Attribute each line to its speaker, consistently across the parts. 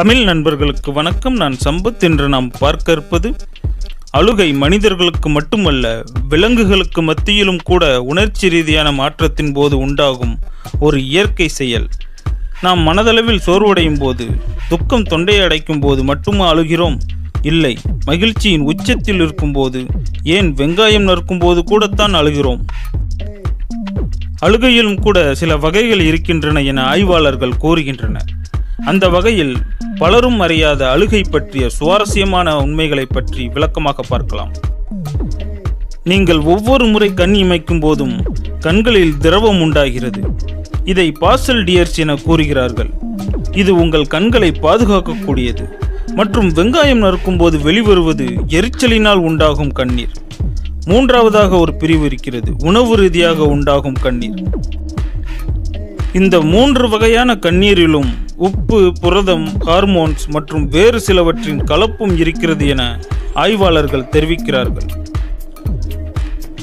Speaker 1: தமிழ் நண்பர்களுக்கு வணக்கம். நான் சம்பத் என்று நாம் பார்க்க இருப்பது அழுகை மனிதர்களுக்கு மட்டுமல்ல விலங்குகளுக்கு மத்தியிலும் கூட உணர்ச்சி ரீதியான மாற்றத்தின் போது உண்டாகும் ஒரு இயற்கை செயல். நாம் மனதளவில் சோர்வடையும் போது துக்கம் தொண்டையை அடைக்கும் போது மட்டுமா அழுகிறோம்? இல்லை. மகிழ்ச்சியின் உச்சத்தில் இருக்கும்போது ஏன் வெங்காயம் நறுக்கும் போது கூடத்தான் அழுகிறோம்? அழுகையிலும் கூட சில வகைகள் இருக்கின்றன என ஆய்வாளர்கள் கூறுகின்றனர். அந்த வகையில் பலரும் அறியாத அழுகை பற்றிய சுவாரஸ்யமான உண்மைகளை பற்றி விளக்கமாக பார்க்கலாம். நீங்கள் ஒவ்வொரு முறை கண் இமைக்கும் போதும் கண்களில் திரவம் உண்டாகிறது. இதை பாசல் டியர்ஸ் என கூறுகிறார்கள். இது உங்கள் கண்களை பாதுகாக்கக்கூடியது மற்றும் வெங்காயம் நறுக்கும் போது வெளிவருவது எரிச்சலினால் உண்டாகும் கண்ணீர். மூன்றாவதாக ஒரு பிரிவு இருக்கிறது. உணவு ரீதியாக உண்டாகும் கண்ணீர். இந்த மூன்று வகையான கண்ணீரிலும் உப்பு புரதம் ஹார்மோன்ஸ் மற்றும் வேறு சிலவற்றின் கலப்பும் இருக்கிறது என ஆய்வாளர்கள் தெரிவிக்கிறார்கள்.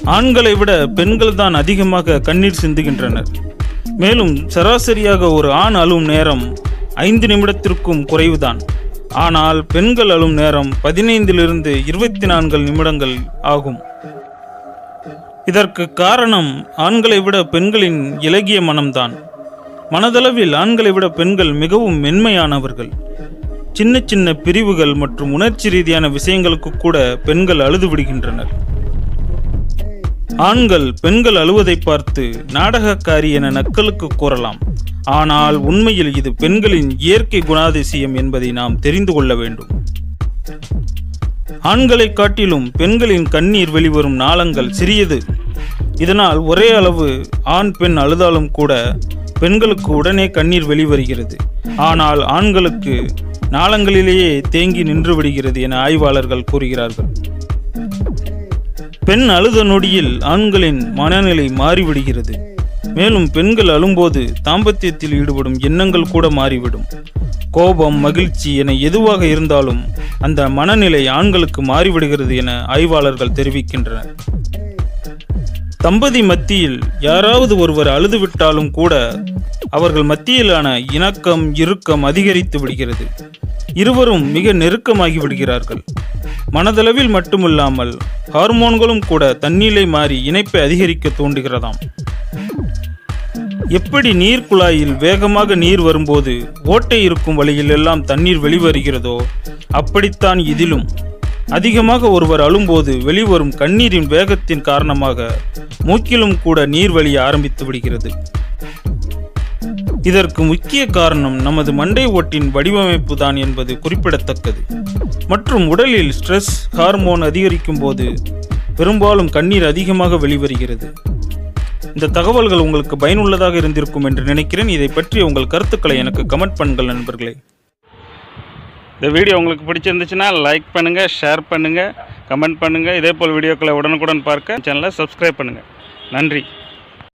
Speaker 1: ஆண்களை விட பெண்கள் தான் அதிகமாக கண்ணீர் சிந்துகின்றனர். மேலும் சராசரியாக ஒரு ஆண் அழும் நேரம் ஐந்து நிமிடத்திற்கும் குறைவுதான். ஆனால் பெண்கள் அழும் நேரம் பதினைந்திலிருந்து இருபத்தி நான்கு நிமிடங்கள் ஆகும். இதற்கு காரணம் ஆண்களை விட பெண்களின் இலகிய மனம்தான். மனதளவில் ஆண்களை விட பெண்கள் மிகவும் மென்மையானவர்கள். சின்ன சின்ன பிரிவுகள் மற்றும் உணர்ச்சி ரீதியான விஷயங்களுக்கு கூட பெண்கள் அழுது விடுகின்றனர். ஆண்கள் பெண்கள் அழுவதை பார்த்து நாடகக்காரி என நக்கலுக்கு கூறலாம். ஆனால் உண்மையில் இது பெண்களின் இயற்கை குணாதிசயம் என்பதை நாம் தெரிந்து கொள்ள வேண்டும். ஆண்களை காட்டிலும் பெண்களின் கண்ணீர் வெளிவரும் நாளங்கள் சிறியது. இதனால் ஒரே அளவு ஆண் பெண் அழுதாலும் கூட பெண்களுக்கு உடனே கண்ணீர் வெளிவருகிறது. ஆனால் ஆண்களுக்கு நாளங்களிலேயே தேங்கி நின்று விடுகிறது என ஆய்வாளர்கள் கூறுகிறார்கள். பெண் அழுத நொடியில் ஆண்களின் மனநிலை மாறிவிடுகிறது. மேலும் பெண்கள் அழும்போது தாம்பத்தியத்தில் ஈடுபடும் எண்ணங்கள் கூட மாறிவிடும். கோபம் மகிழ்ச்சி என எதுவாக இருந்தாலும் அந்த மனநிலை ஆண்களுக்கு மாறிவிடுகிறது என ஆய்வாளர்கள் தெரிவிக்கின்றனர். தம்பதி மத்தியில் யாராவது ஒருவர் அழுதுவிட்டாலும் கூட அவர்கள் மத்தியிலான இணக்கம் இறுக்கம் அதிகரித்து விடுகிறது. இருவரும் மிக நெருக்கமாகி விடுகிறார்கள். மனதளவில் மட்டுமில்லாமல் ஹார்மோன்களும் கூட தண்ணீரை மாறி இணைப்பை அதிகரிக்க தூண்டுகிறதாம். எப்படி நீர் குழாயில் வேகமாக நீர் வரும்போது ஓட்டை இருக்கும் வழியில் எல்லாம் தண்ணீர் வெளிவருகிறதோ அப்படித்தான் இதிலும் அதிகமாக ஒருவர் அழும்போது வெளிவரும் கண்ணீரின் வேகத்தின் காரணமாக மூக்கிலும் கூட நீர் வழிய ஆரம்பித்து விடுகிறது. இதற்கு முக்கிய காரணம் நமது மண்டை ஓட்டின் வடிவமைப்பு தான் என்பது குறிப்பிடத்தக்கது. மற்றும் உடலில் ஸ்ட்ரெஸ் ஹார்மோன் அதிகரிக்கும் போது பெரும்பாலும் கண்ணீர் அதிகமாக வெளிவருகிறது. இந்த தகவல்கள் உங்களுக்கு பயனுள்ளதாக இருந்திருக்கும் என்று நினைக்கிறேன். இதை பற்றி உங்கள் கருத்துக்களை எனக்கு கமெண்ட் பண்ணுங்கள் நண்பர்களே. இந்த வீடியோ உங்களுக்கு பிடிச்சிருந்துச்சுன்னா லைக் பண்ணுங்கள் ஷேர் பண்ணுங்கள் கமெண்ட் பண்ணுங்கள் இதே போல் வீடியோக்களை உடனுக்குடன் பார்க்க சேனலை சப்ஸ்கிரைப் பண்ணுங்கள் நன்றி.